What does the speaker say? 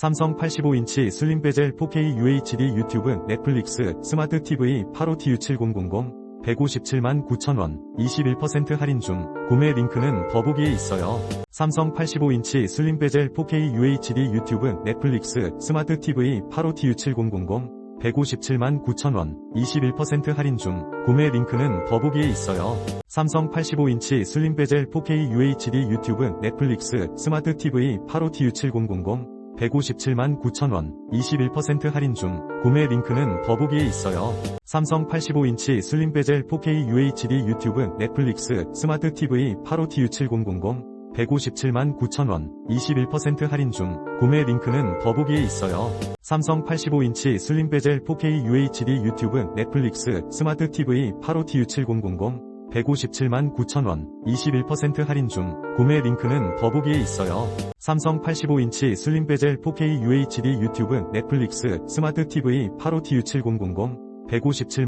삼성 85인치 슬림 베젤 4K UHD 유튜브 넷플릭스 스마트 TV 85TU7000 157만 9천원 21% 할인 중 구매 링크는 더보기에 있어요. 삼성 85인치 슬림 베젤 4K UHD 유튜브 넷플릭스 스마트 TV 85TU7000 157만 9천원 21% 할인 중 구매 링크는 더보기에 있어요. 삼성 85인치 슬림 베젤 4K UHD 유튜브 넷플릭스 스마트 TV 85TU7000 157만 9천원 21% 할인 중 구매 링크는 더보기에 있어요. 삼성 85인치 슬림 베젤 4K UHD 유튜브 넷플릭스 스마트 TV 85TU7000 157만 9천원 21% 할인 중 구매 링크는 더보기에 있어요. 삼성 85인치 슬림 베젤 4K UHD 유튜브 넷플릭스 스마트 TV 85TU7000 157만 9천원 21% 할인 중 구매 링크는 더보기에 있어요. 삼성 85인치 슬림 베젤 4K UHD 유튜브 넷플릭스 스마트 TV 85TU7000 157